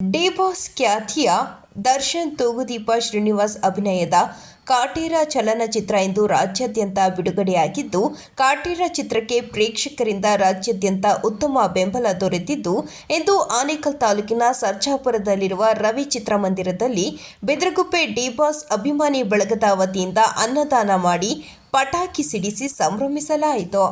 D boss ಖ್ಯಾತಿಯ ದರ್ಶನ್ ತೂಗುದೀಪ ಶ್ರೀನಿವಾಸ್ ಅಭಿನಯದ ಕಾಟೇರ ಚಲನಚಿತ್ರ ಇಂದು ರಾಜ್ಯಾದ್ಯಂತ ಬಿಡುಗಡೆಯಾಗಿದ್ದು ಕಾಟೇರ ಚಿತ್ರಕ್ಕೆ ಪ್ರೇಕ್ಷಕರಿಂದ ರಾಜ್ಯಾದ್ಯಂತ ಉತ್ತಮ ಬೆಂಬಲ ದೊರೆತಿದ್ದು ಇಂದು ಆನೇಕಲ್ ತಾಲೂಕಿನ ಸರ್ಜಾಪುರದಲ್ಲಿರುವ ರವಿ ಚಿತ್ರಮಂದಿರದಲ್ಲಿ ಬೆದರಗುಪ್ಪೆ ಡಿಬಾಸ್ ಅಭಿಮಾನಿ ಬಳಗದ ವತಿಯಿಂದ ಅನ್ನದಾನ ಮಾಡಿ ಪಟಾಕಿ ಸಿಡಿಸಿ ಸಂಭ್ರಮಿಸಲಾಯಿತು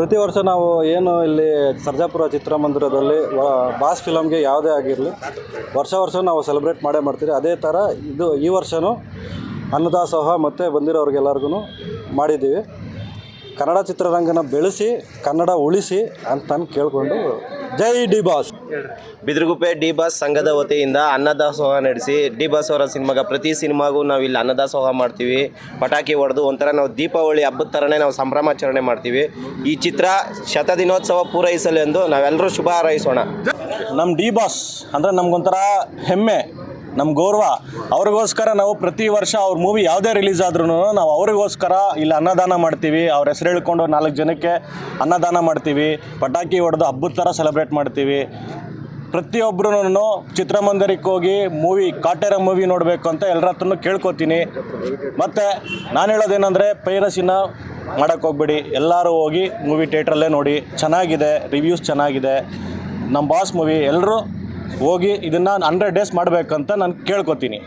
ಪ್ರತಿ ವರ್ಷ ನಾವು ಏನು ಇಲ್ಲಿ ಸರ್ಜಾಪುರ ಚಿತ್ರಮಂದಿರದಲ್ಲಿ ಬಾಸ್ ಫಿಲಮ್ಗೆ ಯಾವುದೇ ಆಗಿರಲಿ, ವರ್ಷ ವರ್ಷ ನಾವು ಸೆಲೆಬ್ರೇಟ್ ಮಾಡೇ ಮಾಡ್ತೀವಿ ಅದೇ ಥರ ಇದು ಈ ವರ್ಷವೂ ಅನ್ನದಾಸೋಹ ಮತ್ತು ಬಂದಿರೋರಿಗೆಲ್ಲರಿಗೂ ಮಾಡಿದ್ದೀವಿ. ಕನ್ನಡ ಚಿತ್ರರಂಗನ ಬೆಳೆಸಿ ಕನ್ನಡ ಉಳಿಸಿ ಅಂತ ನಾನು ಕೇಳಿಕೊಂಡು Jai D boss. Bidraguppe D boss ಸಂಘದ ವತಿಯಿಂದ ಅನ್ನದಾಸೋಹ ನಡೆಸಿ ಡಿ ಬಾಸ್ ಅವರ ಸಿನಿಮಾಗ ಪ್ರತಿ ಸಿನಿಮಾಗೂ ನಾವು ಇಲ್ಲಿ ಅನ್ನದಾಸೋಹ ಮಾಡ್ತೀವಿ. ಪಟಾಕಿ ಹೊಡೆದು ಒಂಥರ ನಾವು ದೀಪಾವಳಿ ಹಬ್ಬದ ಥರನೇ ನಾವು ಸಂಭ್ರಮಾಚರಣೆ ಮಾಡ್ತೀವಿ. ಈ ಚಿತ್ರ ಶತದಿನೋತ್ಸವ ಪೂರೈಸಲು ಎಂದು ನಾವೆಲ್ಲರೂ ಶುಭ ಹಾರೈಸೋಣ. ನಮ್ಮ ಡಿ ಬಾಸ್ ಅಂದರೆ ನಮಗೊಂಥರ ಹೆಮ್ಮೆ. ನಮ್ಮ ಗೌರವ, ಅವ್ರಿಗೋಸ್ಕರ ನಾವು ಪ್ರತಿ ವರ್ಷ ಅವ್ರ ಮೂವಿ ಯಾವುದೇ ರಿಲೀಸ್ ಆದ್ರೂ ನಾವು ಅವ್ರಿಗೋಸ್ಕರ ಇಲ್ಲಿ ಅನ್ನದಾನ ಮಾಡ್ತೀವಿ. ಅವ್ರ ಹೆಸರು ಹೇಳ್ಕೊಂಡು ನಾಲ್ಕು ಜನಕ್ಕೆ ಅನ್ನದಾನ ಮಾಡ್ತೀವಿ. ಪಟಾಕಿ ಹೊಡೆದು ಹಬ್ಬದ ಥರ ಸೆಲೆಬ್ರೇಟ್ ಮಾಡ್ತೀವಿ. ಪ್ರತಿಯೊಬ್ಬರೂ ಚಿತ್ರಮಂದಿರಕ್ಕೆ ಹೋಗಿ ಮೂವಿ ಕಾಟೇರ ಮೂವಿ ನೋಡಬೇಕು ಅಂತ ಎಲ್ಲರ ಹತ್ರನು ಕೇಳ್ಕೊತೀನಿ. ಮತ್ತು ನಾನು ಹೇಳೋದೇನೆಂದರೆ ಪೈರಸಿನ ಮಾಡೋಕ್ಕೆ ಹೋಗ್ಬೇಡಿ. ಎಲ್ಲರೂ ಹೋಗಿ ಮೂವಿ ಥಿಯೇಟ್ರಲ್ಲೇ ನೋಡಿ. ಚೆನ್ನಾಗಿದೆ ರಿವ್ಯೂಸ್ ಚೆನ್ನಾಗಿದೆ. ನಮ್ಮ ಬಾಸ್ ಮೂವಿ ಎಲ್ಲರೂ ಹೋಗಿ ಇದನ್ನು ಹಂಡ್ರೆಡ್ ಡೇಸ್ ಮಾಡಬೇಕಂತ ನಾನು ಕೇಳ್ಕೊತೀನಿ.